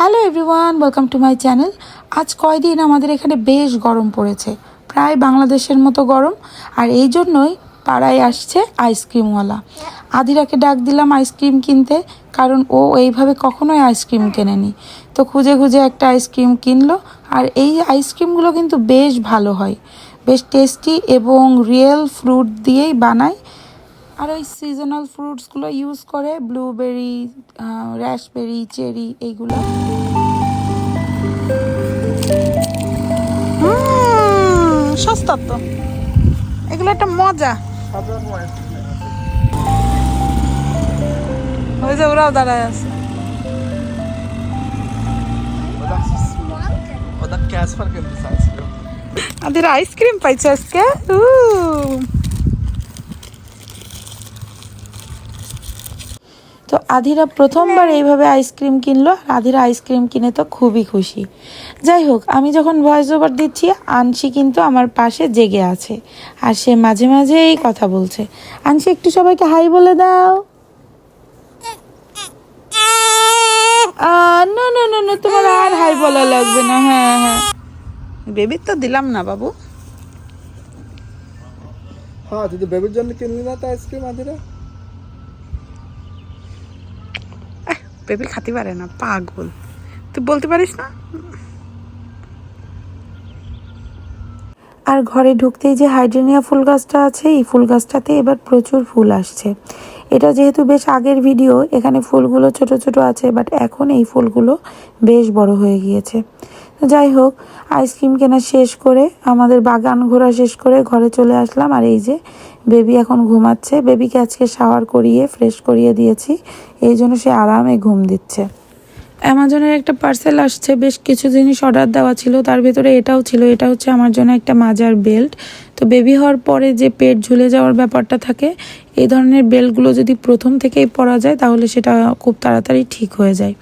Hello everyone welcome to my channel আজ কয়দিন আমাদের এখানে বেশ গরম পড়েছে। প্রায় বাংলাদেশের মতো গরম। আর এই জন্যই পাড়ায় আসছে আইসক্রিমওয়ালা। আদিরাকে ডাক দিলাম আইসক্রিম কিনতে, কারণ ও এইভাবে কখনোই আইসক্রিম কেনেনি। তো খুঁজে খুঁজে একটা আইসক্রিম কিনলো, আর এই আইসক্রিমগুলো কিন্তু বেশ ভালো হয়। বেশ টেস্টি এবং রিয়েল ফ্রুট দিয়েই বানায়। আর ওই সিজনাল ফ্রুটসগুলো ইউজ করে ব্লুবেরি র্যাশবেরি চেরি এইগুলো। সস্তা তো। এগুলো একটা মজা। ওই যে ওরাও দাঁড়ায় আছে। আদের আইসক্রিম পাইছে আজকে। তো আধিরা প্রথমবার এইভাবে আইসক্রিম কিনলো আর আধিরা আইসক্রিম কিনে তো খুবই খুশি। যাই হোক আমি যখন ভয়েস ওভার দিচ্ছি আনসি কিন্তু আমার পাশে জেগে আছে আর সে মাঝে মাঝে এই কথা বলছে। আনসি একটু সবাইকে হাই বলে দাও। নো নো নো নো তোমার আর হাই বলা লাগবে না হ্যাঁ হ্যাঁ। বেবির তো দিলাম না বাবু। হ্যাঁ তো বেবির জন্য কিনলি না তো আইসক্রিম আদিরা বেবি খাতে পারে না, পাগল। তুই বলতে পারিস না? আর ঘরে ঢুকতেই যে হাইড্রেনিয়া ফুল গাছটা আছে, এই ফুল গাছটাতে এবার প্রচুর ফুল আসছে। এটা যেহেতু বেশ আগের ভিডিও, এখানে ফুলগুলো ছোট ছোট আছে বাট এখন এই ফুলগুলো বেশ বড় হয়ে গিয়েছে। যাই হোক আইসক্রিম কেনা শেষ করে, আমাদের বাগান ঘোরা শেষ করে ঘরে চলে আসলাম। আর এই যে বেবি এখন ঘুমাচ্ছে। বেবিকে আজকে শাওয়ার করিয়ে ফ্রেশ করিয়ে দিয়েছি। এই জন্য সে আরামে ঘুম দিচ্ছে। অ্যামাজনের একটা পার্সেল আসছে। বেশ কিছু জিনিস অর্ডার দেওয়া ছিল। তার ভিতরে এটাও ছিল। এটা হচ্ছে আমার জন্য একটা মাজার বেল্ট তো বেবি হওয়ার পরে যে পেট ঝুলে যাওয়ার ব্যাপারটা থাকে, এই ধরনের বেল্টগুলো যদি প্রথম থেকেই পরা যায়, তাহলে সেটা খুব তাড়াতাড়ি ঠিক হয়ে যায়।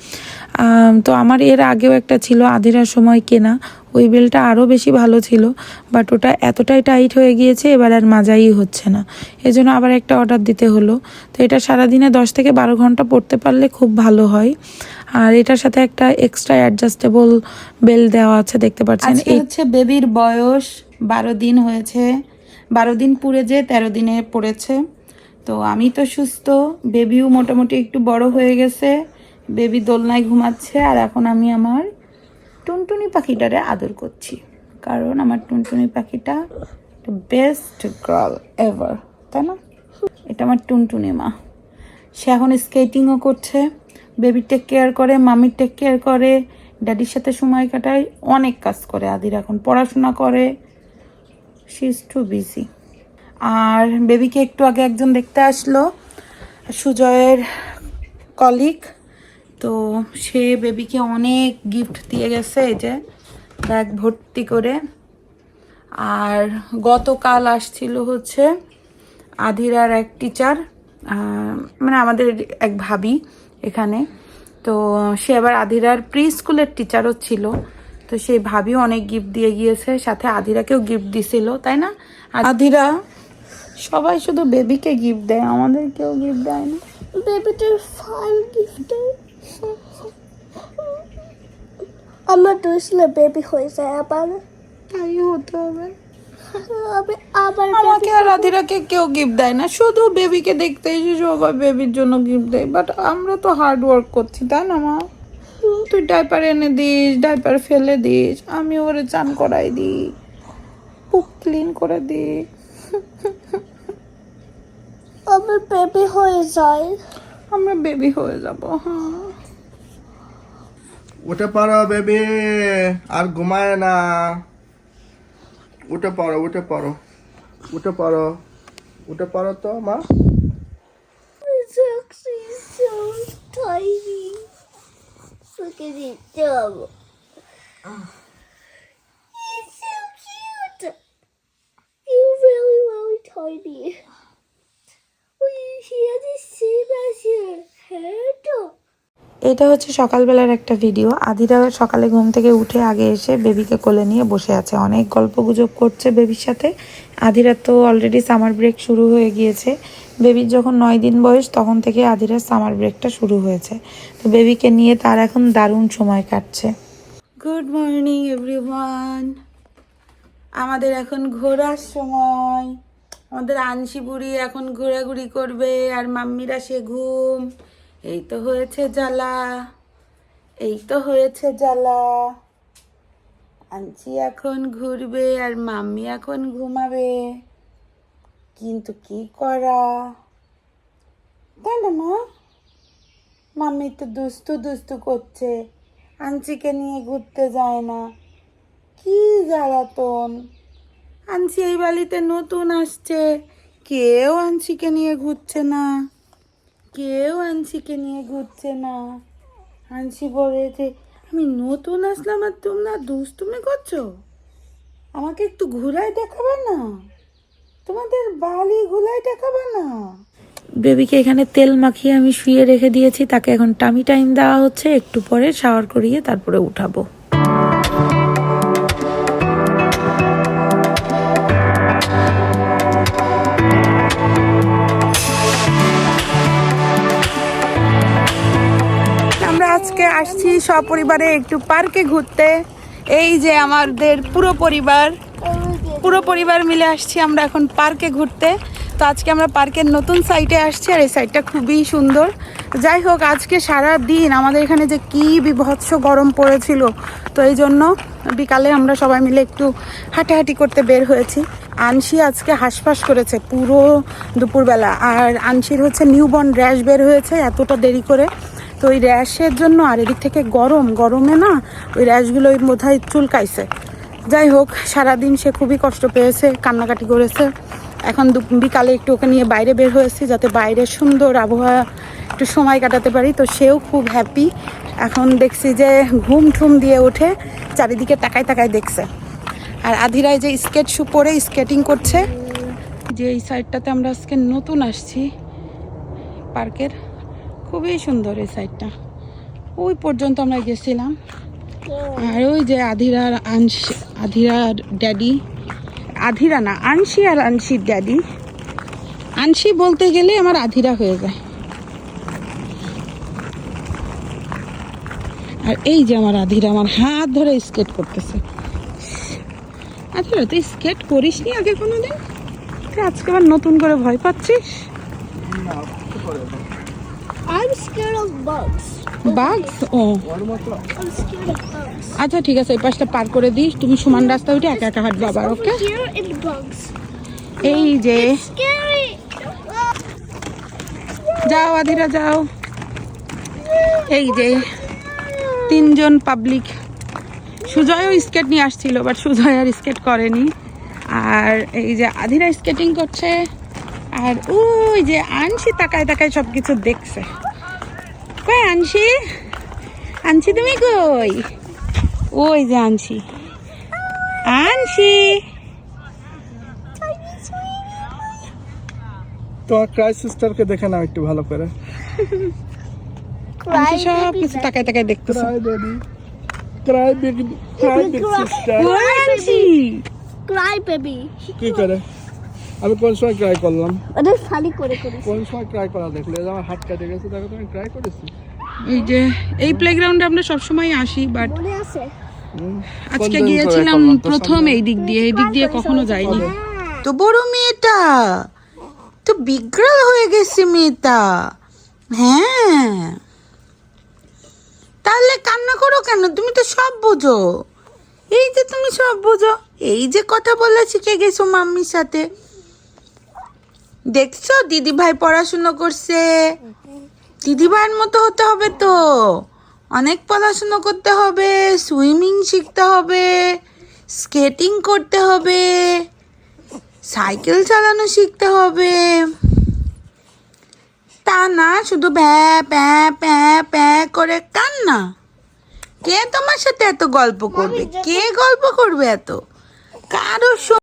তো আমার এর আগেও একটা ছিল আধেরার সময় কেনা। ওই বেলটা আরও বেশি ভালো ছিল বাট ওটা এতটাই টাইট হয়ে গিয়েছে এবার আর মাজাই হচ্ছে না। এজন্য আবার একটা অর্ডার দিতে হলো। তো এটা সারাদিনে দশ থেকে বারো ঘণ্টা পড়তে পারলে খুব ভালো হয়। আর এটার সাথে একটা এক্সট্রা অ্যাডজাস্টেবল বেল দেওয়া আছে দেখতে পাচ্ছেন। এই হচ্ছে বেবির বয়স বারো দিন হয়েছে। বারো দিন পুরে যে তেরো দিনে পড়েছে। তো আমি তো সুস্থ বেবিও মোটামুটি একটু বড় হয়ে গেছে। বেবি দোলনায় ঘুমাচ্ছে আর এখন আমি আমার টুনটুনি পাখিটারে আদর করছি। কারণ আমার টুনটুনি পাখিটা বেস্ট গার্ল এভার তাই না? এটা আমার টুনটুনি মা। সে এখন স্কেটিংও করছে বেবি টেক কেয়ার করে মামির টেক কেয়ার করে ড্যাডির সাথে সময় কাটায়, অনেক কাজ করে আদির এখন, পড়াশোনা করে। শি ইজ টু বিজি আর বেবিকে একটু আগে একজন দেখতে আসলো, সুজয়ের কলিগ তো সে বেবিকে অনেক গিফট দিয়ে গেছে এই যে ব্যাগ ভর্তি করে। আর গতকাল আসছিল হচ্ছে আধিরার এক টিচার মানে আমাদের এক ভাবি এখানে। তো সে আবার আধিরার প্রি স্কুলের টিচারও ছিল। তো সেই ভাবিও অনেক গিফট দিয়ে গিয়েছে সাথে আধিরাকেও গিফট দিছিল তাই না? আধিরা সবাই শুধু বেবিকে গিফট দেয় আমাদের কেউ গিফট দেয় না। বেবিটার ফান গিফট আমার দোষলে বেবি হয়ে যায় আবার। তাই হতে হবে। আমি আবার আমাকে আর আধিরাকে কেউ গিফট দেয় না। শুধু বেবিকে দেখতে এসে সবাই বেবির জন্য গিফট দেয়। বাট আমরা তো হার্ড ওয়ার্ক করছি তাই না মা? তুই ডাইপার এনে দিস ডাইপার ফেলে দিস আমি ওরে চান করাই দিই। পুক ক্লিন করে দিই। আমার বেবি হয়ে যায়। আমরা বেবি হয়ে যাব হ্যাঁ উঠে পড়ো বেবি আর ঘুমায় না উঠে পড়ো উঠে পড়ো উঠে পড়ো উঠে পড়ো তো মা It's actually so tiny. Look at it, dumb. He's so cute. You're really, really tiny. এটা হচ্ছে সকালবেলার একটা ভিডিও। আদিরা সকালে ঘুম থেকে উঠে আগে এসে বেবিকে কোলে নিয়ে বসে আছে। অনেক গল্প গুজব করছে বেবির সাথে। আদিরা তো অলরেডি সামার ব্রেক শুরু হয়ে গিয়েছে। বেবির যখন নয় দিন বয়স, তখন থেকে আদিরার সামার ব্রেকটা শুরু হয়েছে। তো বেবিকে নিয়ে তার এখন দারুণ সময় কাটছে। গুড মর্নিং এভরিওয়ান আমাদের এখন ঘোরার সময়। আমাদের আনসি বুড়ি এখন ঘোরাঘুরি করবে আর মাম্মিরা সে ঘুম। এই তো হয়েছে জ্বালা। এই তো হয়েছে জ্বালা। আনসি এখন ঘুরবে আর মাম্মি এখন ঘুমাবে। কিন্তু কি করা? তাই না মা, মাম্মি তো দুস্তু দুস্তু করছে। আনসিকে নিয়ে ঘুরতে যায় না। কি জ্বালাতন। আনছি এই বালিতে নতুন আসছে। কেউ আনছিকে নিয়ে ঘুরছে না। কেউ আনছিকে নিয়ে ঘুরছে না। আনছি বলেছে, আমি নতুন আসলাম আর তোমরা দুষ্টুমি করছ? আমাকে একটু ঘুরাই দেখাবে না? তোমাদের বালি ঘুরাই দেখাবে না? বেবিকে এখানে তেল মাখিয়ে আমি শুয়ে রেখে দিয়েছি, তাকে এখন টামি টাইম দেওয়া হচ্ছে, একটু পরে শাওয়ার করিয়ে তারপরে উঠাবো। আসছি সপরিবারে একটু পার্কে ঘুরতে। এই যে আমাদের পুরো পরিবার। পুরো পরিবার মিলে আসছি আমরা এখন পার্কে ঘুরতে। তো আজকে আমরা পার্কের নতুন সাইটে আসছি আর এই সাইটটা খুবই সুন্দর। যাই হোক, আজকে সারা দিন আমাদের এখানে যে কি বিভৎস গরম পড়েছিল, তো এই জন্য বিকালে আমরা সবাই মিলে একটু হাঁটাহাঁটি করতে বের হয়েছি। আনসি আজকে হাঁসফাঁস করেছে পুরো দুপুরবেলা। আর আনসির হচ্ছে নিউবর্ন র্যাশ বের হয়েছে এতটা দেরি করে। ওই র্যাশের জন্য আর এদিক থেকে গরম, গরমে না ওই র্যাশগুলো ওই বোধহয় চুলকাইছে। যাই হোক, সারাদিন সে খুবই কষ্ট পেয়েছে, কান্নাকাটি করেছে। এখন বিকালে একটু ওকে নিয়ে বাইরে বের হয়েছি যাতে বাইরে সুন্দর আবহাওয়া একটু সময় কাটাতে পারি। তো সেও খুব হ্যাপি এখন দেখছি যে ঘুম ঠুম দিয়ে উঠে চারিদিকে তাকায় তাকায় দেখছে। আর আধিরায় যে স্কেট শু পরে স্কেটিং করছে, যে এই সাইডটাতে আমরা আজকে নতুন আসছি, পার্কের। খুবই সুন্দর এই সাইডটা ওই পর্যন্ত আমরা গেছিলাম। আর ওই যে আধিরার আংশ আধিরার ড্যাডি আধিরা না আংশি আর আংশির ড্যাডি আংশি বলতে গেলে আমার আধিরা হয়ে যায়। আর এই যে আমার আধিরা, আমার হাত ধরে স্কেট করতেছে। আধিরা, তুই স্কেট করিস নি আগে কোনোদিন? আজকে আবার নতুন করে ভয় পাচ্ছিস? I'm scared of bugs. বাঘ ও ওর মতো I'm scared of bugs. আচ্ছা ঠিক আছে এই পাশটা পার করে দিস। তুমি সমান রাস্তা উঠে একা একা হাঁটবা আবার ওকে. এই যে। Scary. যাও আদিরা যাও। এই যে তিনজন পাবলিক সুজয়ও স্কেট নিয়ে আসছিল বাট সুজয় আর স্কেট করেনি। আর এই যে আধিরা স্কেটিং করছে। আর ওই যে আনসি তাকায় তাকায় সব কিছু দেখছে। কই আনসি? আনসি তুমি কই? ওই যে আনসি। আনসি! তোমার ক্রাই সিস্টারকে দেখে নাও একটু ভালো করে। আনসি সব কিছু তাকায় তাকায় দেখতেছে। Cry baby cry cry big sister ওই আনসি? Cry কি করে? আমি কোন সময় ট্রাই করলাম? ওদের ফালি করে করিস। কোন সময় ট্রাই করা দেখলে? এই যে আমার হাত কেটে গেছে দেখো তুমি ট্রাই করেছি? এই যে এই প্লেগ্রাউন্ডে আমরা সবসময় আসি বাট মনে আছে? আজকে গিয়েছিলাম প্রথম এই দিক দিয়ে এই দিক দিয়ে কখনো যাইনি। হ্যাঁ। তো বড় মেয়েটা তো বিগ্রাল হয়ে গেছে মেয়েটা। হ্যাঁ। তাহলে কান্না করো কেন? তুমি তো সব বোঝো। এই যে তুমি সব বোঝো। এই যে কথা বলা শিখে গেছো মাম্মির সাথে? দেখছ? দিদি ভাই পড়াশুনো করছে। দিদি ভাইয়ের মতো হতে হবে তো। অনেক পড়াশুনো করতে হবে সুইমিং শিখতে হবে স্কেটিং করতে হবে সাইকেল চালানো শিখতে হবে। তা না শুধু ভ্যা প্যা প্যা প্যা করে কান্না। কে তোমার সাথে এত গল্প করবে? কে গল্প করবে এত? কারও